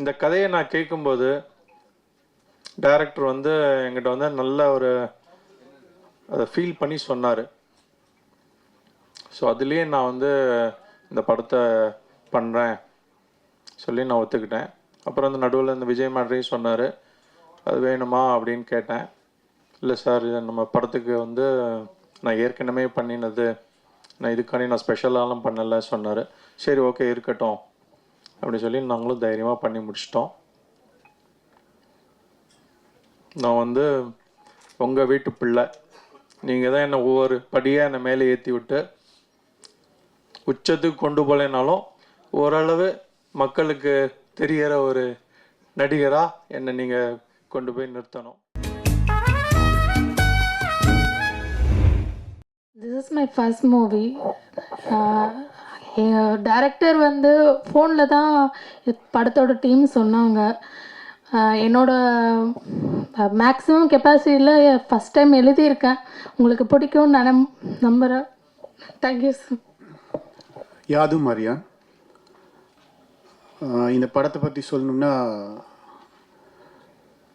இந்த கதையை நான் கேட்கும்போது டைரக்டர் வந்து எங்கிட்ட வந்து நல்ல ஒரு அதை ஃபீல் பண்ணி சொன்னார். ஸோ அதுலேயே நான் வந்து இந்த படத்தை பண்ணுறேன் சொல்லி நான் ஒத்துக்கிட்டேன். அப்புறம் வந்து நடுவில் இந்த விஜய் மேட்ரையும் சொன்னார் அது வேணுமா? அப்படின்னு கேட்டேன். இல்லை சார் இது நம்ம படத்துக்கு வந்து நான் ஏற்கனவே பண்ணினது நான் இதுக்காண்டி நான் ஸ்பெஷலாலாம் பண்ணலை சொன்னார். சரி ஓகே இருக்கட்டும். அப்படி சொல்லி நாங்களும் தைரியமாக பண்ணி முடிச்சிட்டோம். நான் வந்து உங்கள் வீட்டு பிள்ளை. நீங்கள் தான் என்னை ஒவ்வொரு படியாக என்னை மேலே ஏற்றி விட்டு உச்சத்துக்கு கொண்டு போகலைனாலும் ஓரளவு மக்களுக்கு தெரிகிற ஒரு நடிகராக என்னை நீங்கள் கொண்டு போய் நிறுத்தணும். This is my first movie director வந்து ஃபோனில் தான் படத்தோட டீம் சொன்னாங்க. என்னோட மேக்ஸிமம் கெப்பாசிட்டியில் ஃபஸ்ட் டைம் எழுதியிருக்கேன். உங்களுக்கு பிடிக்கும்னு நான் நம்புகிறேன் தேங்க்யூ சார் யாது மரியான் இந்த படத்தை பற்றி சொல்லணும்னா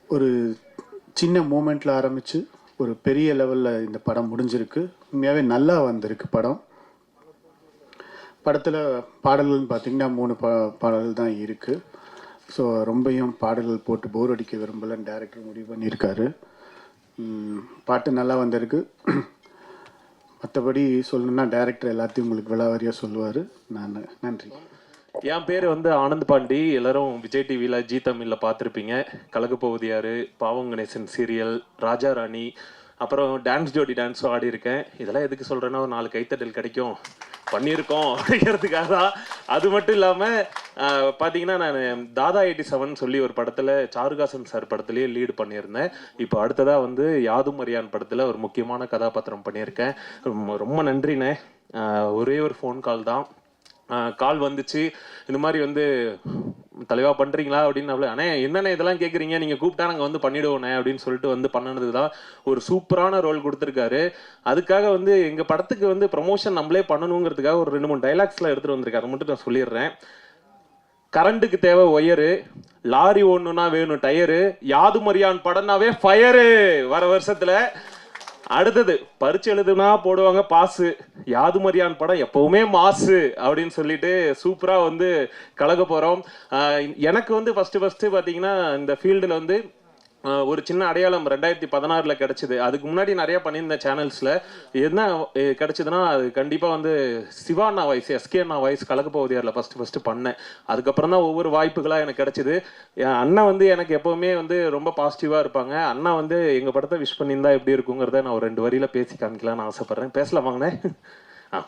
ஒரு சின்ன மூமெண்ட்டில் ஆரம்பித்து ஒரு பெரிய லெவலில் இந்த படம் முடிஞ்சிருக்கு. உண்மையாகவே நல்லா வந்திருக்கு படம். படத்தில் பாடல்கள்னு பார்த்தீங்கன்னா மூணு பா பாடல்கள் தான் இருக்குது ஸோ ரொம்பையும் பாடல்கள் போட்டு போர் அடிக்க விரும்பலன்னு டேரக்டர் முடிவு பண்ணியிருக்காரு. பாட்டு நல்லா வந்திருக்கு. மற்றபடி சொல்லணும்னா டேரக்டர் எல்லாத்தையும் உங்களுக்கு விளாவாரியாக சொல்லுவார். நான் நன்றி. என் பேர் வந்து ஆனந்த் பாண்டி. எல்லாரும் விஜய் டிவியில் ஜி தமிழில் பார்த்துருப்பீங்க கலக்கு பாவம் கணேசன் சீரியல் ராஜா ராணி அப்புறம் டான்ஸ் ஜோடி டான்ஸும் ஆடி இருக்கேன் இதெல்லாம் எதுக்கு சொல்கிறேன்னா ஒரு நாலு கைத்தட்டல் கிடைக்கும். பண்ணியிருக்கோம் அப்படிங்கிறதுக்காக தான் அது மட்டும் இல்லாமல் பார்த்தீங்கன்னா நான் தாதா எயிட்டி செவன் சொல்லி ஒரு படத்தில் சாருகாசன் சார் படத்துலேயே லீடு பண்ணியிருந்தேன். இப்போ அடுத்ததாக வந்து யாதும் மரியான் படத்தில் ஒரு முக்கியமான கதாபாத்திரம் பண்ணியிருக்கேன். ரொம்ப- நன்றிண்ணே. ஒரே ஒரு ஃபோன் கால் தான். கால் வந்துச்சு. இந்த மாதிரி வந்து தலைவா பண்றீங்களா? அப்படின்னு அவ்வளோ அண்ணே என்னண்ணே இதெல்லாம் கேட்குறீங்க நீங்கள் கூப்பிட்டா நாங்கள் வந்து பண்ணிடுவோண்ணே அப்படின்னு சொல்லிட்டு வந்து பண்ணினது தான் ஒரு சூப்பரான ரோல் கொடுத்துருக்காரு. அதுக்காக வந்து எங்கள் படத்துக்கு வந்து ப்ரமோஷன் நம்மளே பண்ணணுங்கிறதுக்காக ஒரு ரெண்டு மூணு டைலாக்ஸ்லாம் எடுத்துகிட்டு வந்திருக்காரு. மட்டும் நான் சொல்லிடுறேன். கரண்ட்டுக்கு தேவை ஒயரு லாரி ஒன்றுனா வேணும் டயரு யாது மரியான் படம்னாவே ஃபயரு வர வருஷத்துல அடுத்தது பரிச்சு எழுதுனா போடுவாங்க பாசு. யாது மரியான் படம் எப்பவுமே மாசு அப்படின்னு சொல்லிட்டு சூப்பராக வந்து கலக்க போகிறோம் எனக்கு வந்து ஃபஸ்ட்டு ஃபஸ்ட்டு பார்த்தீங்கன்னா இந்த ஃபீல்டில் வந்து ஒரு சின்ன அடையாளம் ரெண்டாயிரத்தி பதினாறில் கிடச்சிது. அதுக்கு முன்னாடி நிறையா பண்ணியிருந்தேன் சேனல்ஸில் என்ன கிடச்சிதுன்னா அது கண்டிப்பாக வந்து சிவா அண்ணா வாய்ஸ் எஸ்கே அண்ணா வாய்ஸ் கலக்கு போவதியார்ல ஃபஸ்ட்டு ஃபஸ்ட்டு பண்ணேன். அதுக்கப்புறம் தான் ஒவ்வொரு வாய்ப்புகளாக எனக்கு கிடச்சிது. என் அண்ணன் வந்து எனக்கு எப்போவுமே வந்து ரொம்ப பாசிட்டிவாக இருப்பாங்க. அண்ணா வந்து எங்கள் படத்தை விஷ் பண்ணியிருந்தா எப்படி இருக்குங்கிறத நான் ஒரு ரெண்டு வரியில பேசி காமிக்கலாம்னு பேசலாம் வாங்கினேன் ஆ.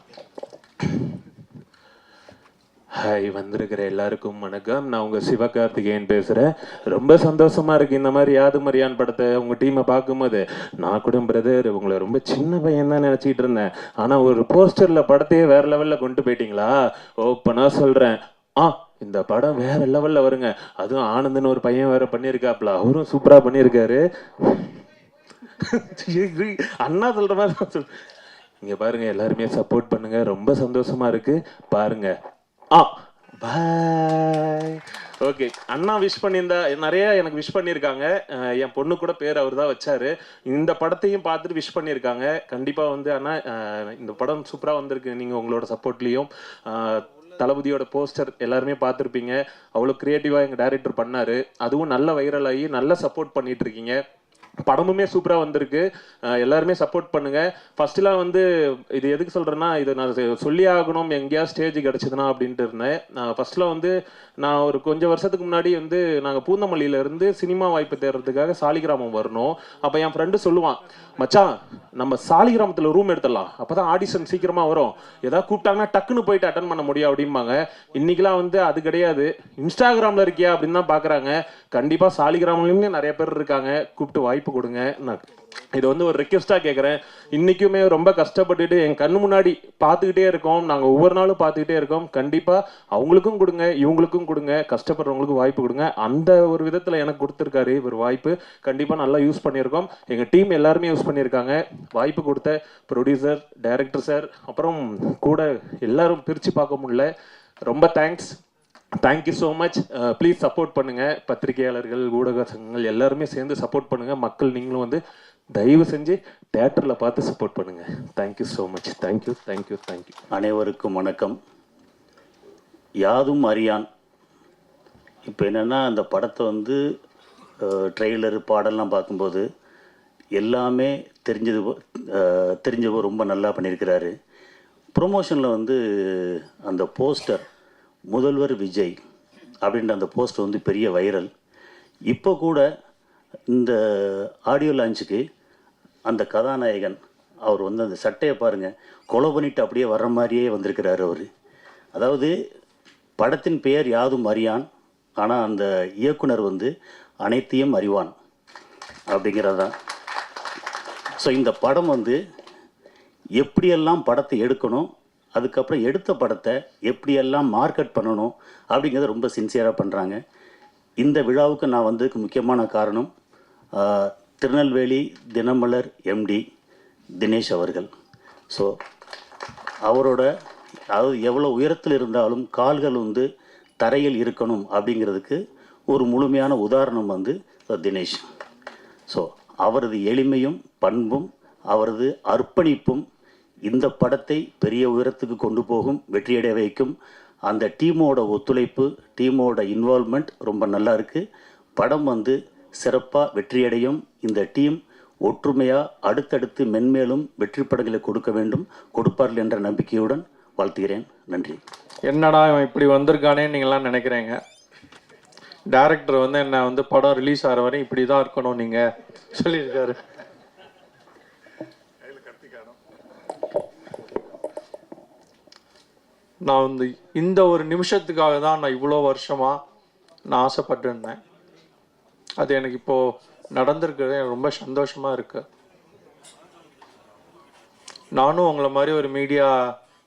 ஹாய் வந்திருக்கிற எல்லாருக்கும் வணக்கம். நான் உங்கள் சிவகார்த்திகேயன் பேசுகிறேன் ரொம்ப சந்தோஷமாக இருக்குது இந்த மாதிரி யாது மரியான் படத்தை உங்கள் டீமை பார்க்கும்போது. நான் கூட பிரதர் உங்களை ரொம்ப சின்ன பையன் தான் நினச்சிக்கிட்டு இருந்தேன். ஆனால் ஒரு போஸ்டரில் படத்தையே வேறு லெவலில் கொண்டு போயிட்டீங்களா? ஓப்பனாக சொல்கிறேன் ஆ இந்த படம் வேற லெவலில் வருங்க. அதுவும் ஆனந்தன் ஒரு பையன் வேறு பண்ணியிருக்காப்ல அவரும் சூப்பராக பண்ணியிருக்காரு அண்ணா சொல்கிற மாதிரி சொல்~ இங்கே பாருங்கள் எல்லாருமே சப்போர்ட் பண்ணுங்கள் ரொம்ப சந்தோஷமா இருக்குது பாருங்கள் ஆ. பாய் ஓகே அண்ணா விஷ் பண்ணியிருந்தா நிறைய எனக்கு விஷ் பண்ணியிருக்காங்க. என் பொண்ணு கூட பேர் அவர் தான் வச்சாரு. இந்த படத்தையும் பார்த்துட்டு விஷ் பண்ணியிருக்காங்க. கண்டிப்பா வந்து அண்ணா இந்த படம் சூப்பரா வந்திருக்கு. நீங்க உங்களோட சப்போர்ட்லயும் தளபதியோட போஸ்டர் எல்லாருமே பார்த்துருப்பீங்க. அவ்வளோ கிரியேட்டிவாக எங்கள் டைரக்டர் பண்ணாரு. அதுவும் நல்ல வைரல் ஆகி நல்ல சப்போர்ட் பண்ணிட்டு இருக்கீங்க. படமுமே சூப்பராக வந்திருக்கு. எல்லாருமே சப்போர்ட் பண்ணுங்க. ஃபர்ஸ்ட்லாம் வந்து இது எதுக்கு சொல்கிறேன்னா இது நான் சொல்லி ஆகணும் எங்கேயாவது ஸ்டேஜ் கிடச்சிதுன்னா அப்படின்ட்டு இருந்தேன். நான் ஃபர்ஸ்ட்ல வந்து நான் ஒரு கொஞ்சம் வருஷத்துக்கு முன்னாடி வந்து நாங்கள் பூந்தமல்லியிலேருந்து சினிமா வாய்ப்பு தேடுறதுக்காக சாலிகிராமம் வரணும். அப்போ என் ஃப்ரெண்டு சொல்லுவான் மச்சான் நம்ம சாலிகிராமத்தில் ரூம் எடுத்துடலாம். அப்போ தான் ஆடிஷன் சீக்கிரமாக வரும். ஏதாவது கூப்பிட்டாங்கன்னா டக்குன்னு போயிட்டு அட்டன் பண்ண முடியும் அப்படிம்பாங்க. இன்றைக்கெலாம் வந்து அது கிடையாது. இன்ஸ்டாகிராமில் இருக்கியா அப்படின்னு தான் பார்க்குறாங்க கண்டிப்பாக சாலிகிராம்லயுமே நிறைய பேர் இருக்காங்க. கூப்பிட்டு வாய்ப்பு கொடுங்க. நான் இது வந்து ஒரு ரெக்வெஸ்டா கேட்குறேன் இன்னைக்குமே ரொம்ப கஷ்டப்பட்டுட்டு என் கண் முன்னாடி பார்த்துக்கிட்டே இருக்கோம். நாங்கள் ஒவ்வொரு நாளும் பார்த்துக்கிட்டே இருக்கோம். கண்டிப்பாக அவங்களுக்கும் கொடுங்க இவங்களுக்கும் கொடுங்க. கஷ்டப்படுறவங்களுக்கும் வாய்ப்பு கொடுங்க. அந்த ஒரு விதத்தில் எனக்கு கொடுத்துருக்காரு இவர் வாய்ப்பு. கண்டிப்பாக நல்லா யூஸ் பண்ணியிருக்கோம். எங்கள் டீம் எல்லாருமே யூஸ் பண்ணியிருக்காங்க. வாய்ப்பு கொடுத்த ப்ரொடியூசர் டைரக்டர் சார் அப்புறம் கூட எல்லாரும் பிரித்து பார்க்க முடியல. ரொம்ப thanks thank you so much please support பண்ணுங்கள் பத்திரிகையாளர்கள் ஊடக சங்கங்கள் எல்லாருமே சேர்ந்து சப்போர்ட் பண்ணுங்கள் மக்கள் நீங்களும் வந்து தயவு செஞ்சு தேட்டரில் பார்த்து சப்போர்ட் பண்ணுங்கள் thank you so much thank you thank you thank you அனைவருக்கும் வணக்கம். யாதும் அறியான். இப்போ என்னென்னா அந்த படத்தை வந்து ட்ரெய்லரு பாடல்லாம் பார்க்கும்போது எல்லாமே தெரிஞ்சது போ- தெரிஞ்சவோ ரொம்ப நல்லா பண்ணியிருக்கிறாரு. ப்ரொமோஷனில் வந்து அந்த போஸ்டர் முதல்வர் விஜய் அப்படின்ற அந்த போஸ்ட் வந்து பெரிய வைரல். இப்போ கூட இந்த ஆடியோ லான்ச்சுக்கு அந்த கதாநாயகன் அவர் வந்து அந்த சட்டையை பாருங்கள் கொலை பண்ணிட்டு அப்படியே வர்ற மாதிரியே வந்திருக்கிறாரு அவர். அதாவது படத்தின் பெயர் யாதும் அறியான் ஆனால் அந்த இயக்குனர் வந்து அனைத்தையும் அறிவான் அப்படிங்கிறது தான் ஸோ இந்த படம் வந்து எப்படியெல்லாம் படத்தை எடுக்கணும் அதுக்கப்புறம் எடுத்த படத்தை எப்படியெல்லாம் மார்க்கெட் பண்ணணும் அப்படிங்கிறத ரொம்ப சின்சியராக பண்ணுறாங்க இந்த விழாவுக்கு நான் வந்ததுக்கு முக்கியமான காரணம் திருநெல்வேலி தினமலர் எம்டி தினேஷ் அவர்கள். ஸோ அவரோட அதாவது எவ்வளோ உயரத்தில் இருந்தாலும் கால்கள் வந்து தரையில் இருக்கணும் அப்படிங்கிறதுக்கு ஒரு முழுமையான உதாரணம் வந்து தினேஷ். ஸோ அவரது எளிமையும் பண்பும் அவரது அர்ப்பணிப்பும் இந்த படத்தை பெரிய உயரத்துக்கு கொண்டு போகும் வெற்றியடைய வைக்கும். அந்த டீமோட ஒத்துழைப்பு டீமோட இன்வால்மெண்ட் ரொம்ப நல்லா இருக்குது படம் வந்து சிறப்பாக வெற்றியடையும். இந்த டீம் ஒற்றுமையாக அடுத்தடுத்து மென்மேலும் வெற்றி படங்களை கொடுக்க வேண்டும் கொடுப்பார்கள் என்ற நம்பிக்கையுடன் வாழ்த்துகிறேன். நன்றி. என்னடா இவன் இப்படி வந்திருக்கானே நீங்களாம் நினைக்கிறேங்க? டேரக்டர் வந்து என்ன வந்து படம் ரிலீஸ் ஆகிற வரையும் இப்படி தான் இருக்கணும் நீங்கள் சொல்லியிருக்காரு. நான் வந்து இந்த ஒரு நிமிஷத்துக்காக தான் நான் இவ்வளோ வருஷமாக நான் ஆசைப்பட்டு இருந்தேன் அது எனக்கு இப்போ நடந்திருக்கிறது எனக்கு ரொம்ப சந்தோஷமாக இருக்கு. நானும் உங்களை மாதிரி ஒரு மீடியா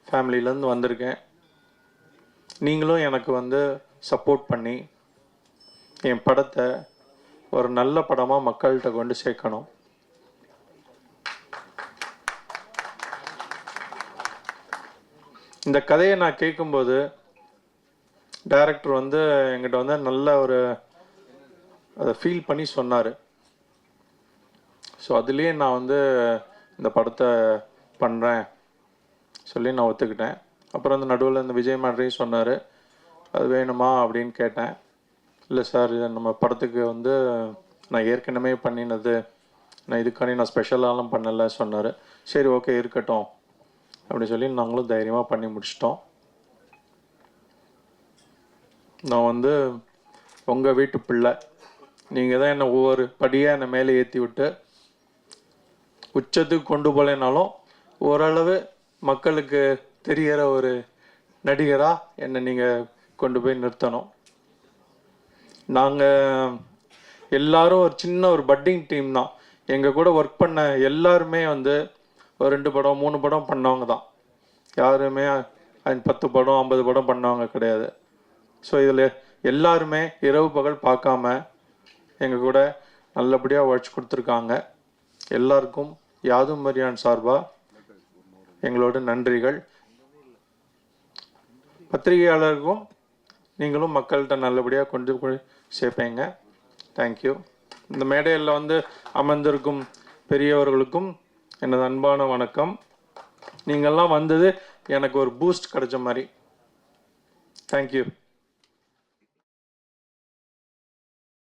ஃபேமிலியிலேருந்து வந்திருக்கேன். நீங்களும் எனக்கு வந்து சப்போர்ட் பண்ணி என் படத்தை ஒரு நல்ல படமாக மக்கள்கிட்ட கொண்டு சேர்க்கணும். இந்த கதையை நான் கேட்கும்போது டைரக்டர் வந்து எங்கிட்ட வந்து நல்ல ஒரு அதை ஃபீல் பண்ணி சொன்னார். ஸோ அதுலேயே நான் வந்து இந்த படத்தை பண்ணுறேன் சொல்லி நான் ஒத்துக்கிட்டேன். அப்புறம் அந்த நடுவில் இந்த விஜய் மேட்ரையும் சொன்னார் அது வேணுமா? அப்படின்னு கேட்டேன். இல்லை சார் நம்ம படத்துக்கு வந்து நான் ஏற்கனவே பண்ணினது நான் இதுக்காண்டி நான் ஸ்பெஷலாலாம் பண்ணலை சொன்னார். சரி ஓகே இருக்கட்டும். அப்படி சொல்லி நாங்களும் தைரியமாக பண்ணி முடிச்சிட்டோம். நான் வந்து உங்கள் வீட்டு பிள்ளை. நீங்கள் தான் என்னை ஒவ்வொரு படியாக என்னை மேலே ஏற்றி விட்டு உச்சத்துக்கு கொண்டு போகலைனாலும் ஓரளவு மக்களுக்கு தெரிகிற ஒரு நடிகராக என்னை நீங்கள் கொண்டு போய் நிறுத்தணும். நாங்கள் எல்லாரும் ஒரு சின்ன ஒரு பட்டிங் டீம் தான். எங்கள் கூட ஒர்க் பண்ண எல்லாருமே வந்து ரெண்டு படம் மூணு படம் பண்ணவங்க தான். யாருமே பத்து படம் ஐம்பது படம் பண்ணவங்க கிடையாது. ஸோ இதில் எல்லாருமே இரவு பகல் பார்க்காம எங்கள் கூட நல்லபடியாக உழைச்சி கொடுத்துருக்காங்க. எல்லாருக்கும் யாதும் மரியான் சார்பாக எங்களோட நன்றிகள். பத்திரிகையாளருக்கும் நீங்களும் மக்கள்கிட்ட நல்லபடியாக கொண்டு போய் சேர்ப்பீங்க. தேங்க்யூ இந்த மேடையில் வந்து அமர்ந்திருக்கும் பெரியவர்களுக்கும் எனது அன்பான வணக்கம். நீங்கள்லாம் வந்தது எனக்கு ஒரு பூஸ்ட் கிடைச்ச மாதிரி. தேங்க்யூ